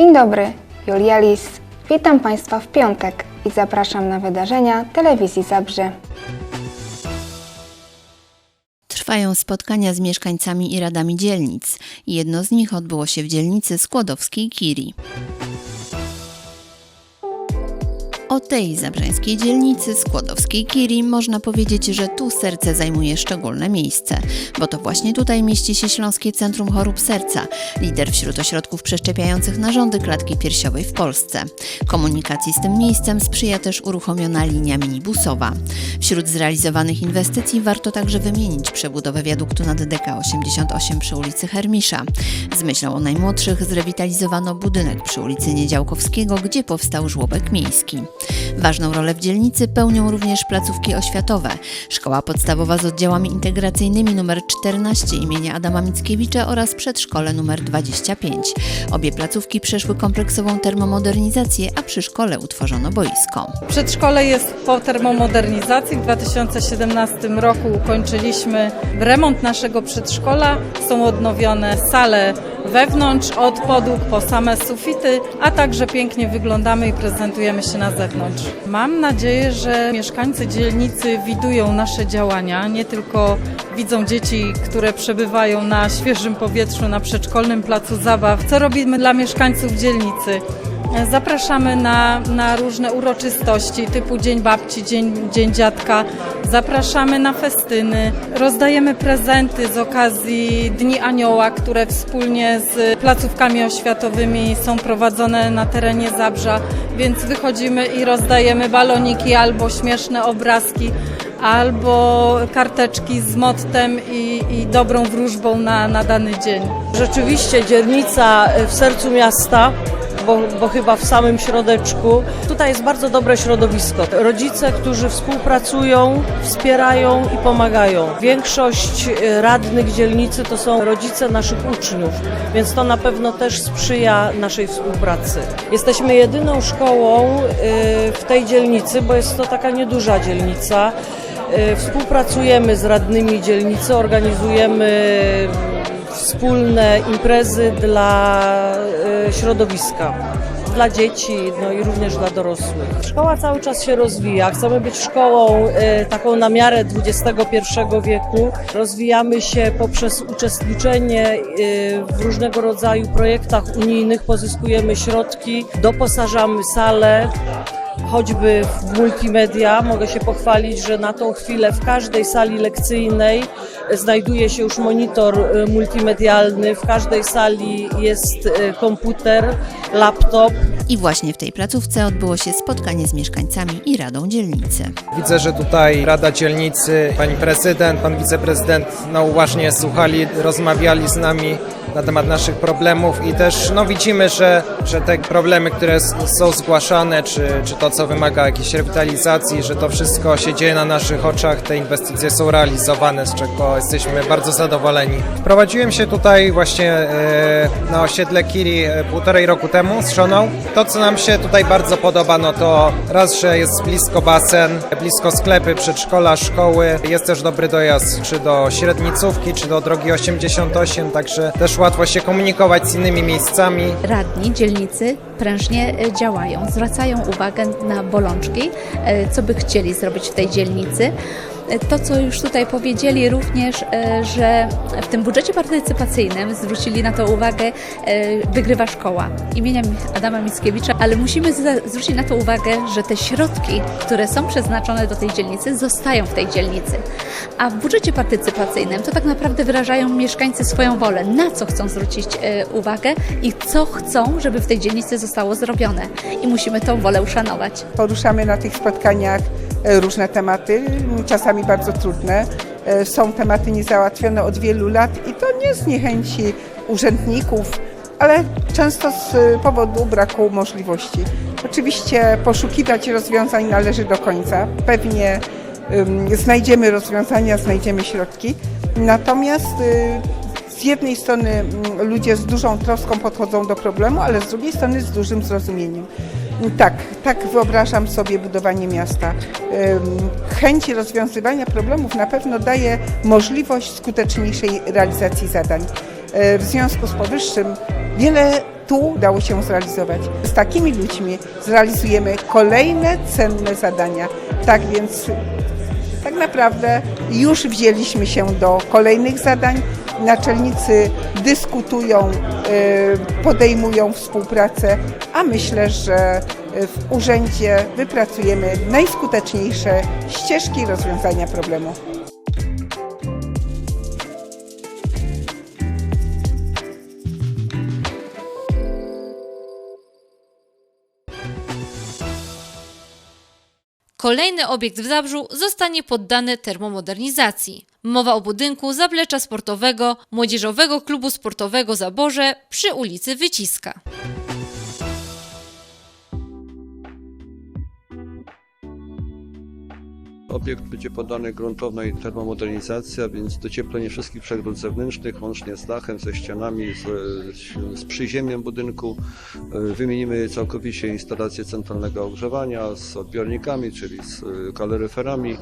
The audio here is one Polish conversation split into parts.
Dzień dobry, Julia Lis. Witam Państwa w piątek i zapraszam na wydarzenia telewizji Zabrze. Trwają spotkania z mieszkańcami i radami dzielnic. Jedno z nich odbyło się w dzielnicy Skłodowskiej Kiri. O tej zabrzeńskiej dzielnicy Skłodowskiej Kiri można powiedzieć, że tu serce zajmuje szczególne miejsce, bo to właśnie tutaj mieści się Śląskie Centrum Chorób Serca, lider wśród ośrodków przeszczepiających narządy klatki piersiowej w Polsce. Komunikacji z tym miejscem sprzyja też uruchomiona linia minibusowa. Wśród zrealizowanych inwestycji warto także wymienić przebudowę wiaduktu nad DK88 przy ulicy Hermisza. Z myślą o najmłodszych zrewitalizowano budynek przy ulicy Niedziałkowskiego, gdzie powstał żłobek miejski. Ważną rolę w dzielnicy pełnią również placówki oświatowe. Szkoła podstawowa z oddziałami integracyjnymi nr 14 imienia Adama Mickiewicza oraz przedszkole nr 25. Obie placówki przeszły kompleksową termomodernizację, a przy szkole utworzono boisko. Przedszkole jest po termomodernizacji. W 2017 roku ukończyliśmy remont naszego przedszkola. Są odnowione sale wewnątrz, od podłóg po same sufity, a także pięknie wyglądamy i prezentujemy się na zewnątrz. Mam nadzieję, że mieszkańcy dzielnicy widują nasze działania, nie tylko widzą dzieci, które przebywają na świeżym powietrzu na przedszkolnym placu zabaw, co robimy dla mieszkańców dzielnicy. Zapraszamy na, na różne uroczystości typu Dzień Babci, Dzień, Dzień Dziadka. Zapraszamy na festyny. Rozdajemy prezenty z okazji Dni Anioła, które wspólnie z placówkami oświatowymi są prowadzone na terenie Zabrza, więc wychodzimy i rozdajemy baloniki albo śmieszne obrazki, albo karteczki z mottem i, i dobrą wróżbą na, na dany dzień. Rzeczywiście dzielnica w sercu miasta, bo, bo chyba w samym środeczku. Tutaj jest bardzo dobre środowisko. Rodzice, którzy współpracują, wspierają i pomagają. Większość e, radnych dzielnicy to są rodzice naszych uczniów, więc to na pewno też sprzyja naszej współpracy. Jesteśmy jedyną szkołą e, w tej dzielnicy, bo jest to taka nieduża dzielnica. E, Współpracujemy z radnymi dzielnicy, organizujemy wspólne imprezy dla e, środowiska, dla dzieci, no i również dla dorosłych. Szkoła cały czas się rozwija. Chcemy być szkołą e, taką na miarę XXI wieku. Rozwijamy się poprzez uczestniczenie e, w różnego rodzaju projektach unijnych, pozyskujemy środki, doposażamy sale, choćby w multimedia. Mogę się pochwalić, że na tą chwilę w każdej sali lekcyjnej znajduje się już monitor e, multimedialny, w każdej sali jest e, komputer, laptop. I właśnie w tej placówce odbyło się spotkanie z mieszkańcami i radą dzielnicy. Widzę, że tutaj Rada Dzielnicy, pani prezydent, pan wiceprezydent no uważnie słuchali, rozmawiali z nami na temat naszych problemów i też no widzimy, że, że te problemy, które są zgłaszane, czy, czy to, co wymaga jakiejś rewitalizacji, że to wszystko się dzieje na naszych oczach, te inwestycje są realizowane, z czego jesteśmy bardzo zadowoleni. Wprowadziłem się tutaj właśnie e, na osiedle Kiri e, półtorej roku temu z żoną. To, co nam się tutaj bardzo podoba, no to raz, że jest blisko basen, blisko sklepy, przedszkola, szkoły. Jest też dobry dojazd czy do średnicówki, czy do drogi 88, także też łatwo się komunikować z innymi miejscami. radni dzielnicy prężnie e, działają, zwracają uwagę na bolączki, e, co by chcieli zrobić w tej dzielnicy. To, co już tutaj powiedzieli również, e, że w tym budżecie partycypacyjnym zwrócili na to uwagę, e, wygrywa szkoła imienia Adama Mickiewicza, ale musimy zwrócić na to uwagę, że te środki, które są przeznaczone do tej dzielnicy, zostają w tej dzielnicy. A w budżecie partycypacyjnym to tak naprawdę wyrażają mieszkańcy swoją wolę, na co chcą zwrócić e, uwagę i co chcą, żeby w tej dzielnicy zostało zrobione. I musimy tą wolę uszanować. Poruszamy na tych spotkaniach różne tematy, czasami bardzo trudne. E, Są tematy niezałatwione od wielu lat i to nie z niechęci urzędników, ale często z e, powodu braku możliwości. Oczywiście poszukiwać rozwiązań należy do końca. Pewnie znajdziemy rozwiązania, znajdziemy środki. Natomiast y, z jednej strony mm, ludzie z dużą troską podchodzą do problemu, ale z drugiej strony z dużym zrozumieniem. Tak, tak wyobrażam sobie budowanie miasta. Chęć rozwiązywania problemów na pewno daje możliwość skuteczniejszej realizacji zadań. E, W związku z powyższym wiele tu udało się zrealizować. Z takimi ludźmi zrealizujemy kolejne cenne zadania. Tak więc tak naprawdę już wzięliśmy się do kolejnych zadań. Naczelnicy dyskutują, podejmują współpracę, a myślę, że y, w urzędzie wypracujemy najskuteczniejsze ścieżki rozwiązania problemu. Kolejny obiekt w Zabrzu zostanie poddany termomodernizacji. Mowa o budynku zaplecza sportowego Młodzieżowego Klubu Sportowego Zaborze przy ulicy Wyciska. Obiekt będzie poddany gruntownej termomodernizacji, a więc docieplenie wszystkich przegród zewnętrznych, łącznie z dachem, ze ścianami, z, z przyziemiem budynku. E, Wymienimy całkowicie instalację centralnego ogrzewania z odbiornikami, czyli z e, kaloryferami.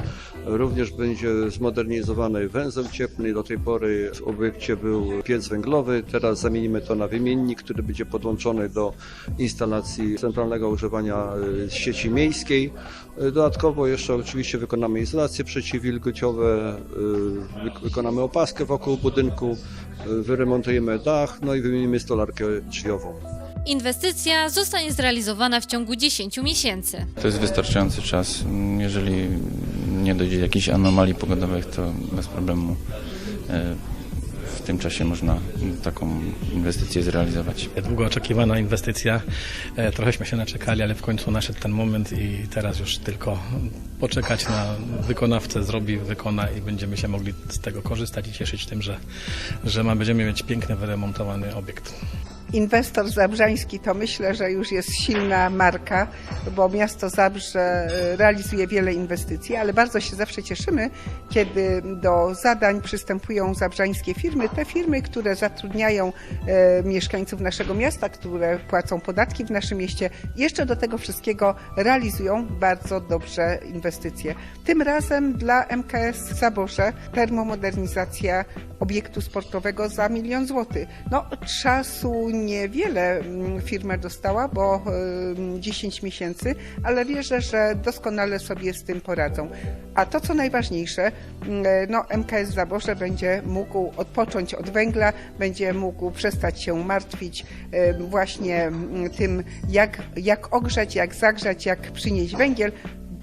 Również będzie zmodernizowany węzeł cieplny. Do tej pory w obiekcie był piec węglowy. Teraz zamienimy to na wymiennik, który będzie podłączony do instalacji centralnego ogrzewania e, sieci miejskiej. Dodatkowo jeszcze oczywiście wykonamy izolacje przeciwwilgotiowe, y, wyk- wykonamy opaskę wokół budynku, y, wyremontujemy dach, no i wymienimy stolarkę drzwiową. Inwestycja zostanie zrealizowana w ciągu 10 miesięcy. To jest wystarczający czas. Jeżeli nie dojdzie do jakichś anomalii pogodowych, to bez problemu w tym czasie można taką inwestycję zrealizować. Długo oczekiwana inwestycja. E, Trochęśmy się naczekali, ale w końcu nadszedł ten moment i teraz już tylko poczekać na wykonawcę, zrobi, wykona i będziemy się mogli z tego korzystać i cieszyć tym, że, że ma, będziemy mieć piękny, wyremontowany obiekt. Inwestor zabrzański to myślę, że już jest silna marka, bo miasto Zabrze e, realizuje wiele inwestycji, ale bardzo się zawsze cieszymy, kiedy do zadań przystępują zabrzańskie firmy, te firmy, które zatrudniają e, mieszkańców naszego miasta, które płacą podatki w naszym mieście, jeszcze do tego wszystkiego realizują bardzo dobrze inwestycje. Tym razem dla MKS Zaborze termomodernizacja obiektu sportowego za milion złotych. No, czasu niewiele mm, firma dostała, bo ym, 10 miesięcy, ale wierzę, że doskonale sobie z tym poradzą. A to, co najważniejsze, mm, no, MKS Zaborze będzie mógł odpocząć od węgla, będzie mógł przestać się martwić właśnie mm, tym, jak, jak ogrzać, jak zagrzać, jak przynieść węgiel.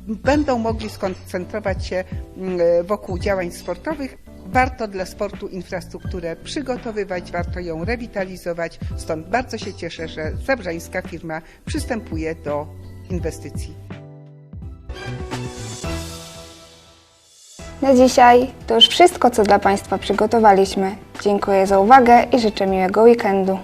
Będą mogli skoncentrować się mm, wokół działań sportowych, Warto dla sportu infrastrukturę przygotowywać, warto ją rewitalizować. Stąd bardzo się cieszę, że zabrzańska firma przystępuje do inwestycji. Na dzisiaj to już wszystko, co dla Państwa przygotowaliśmy. Dziękuję za uwagę i życzę miłego weekendu.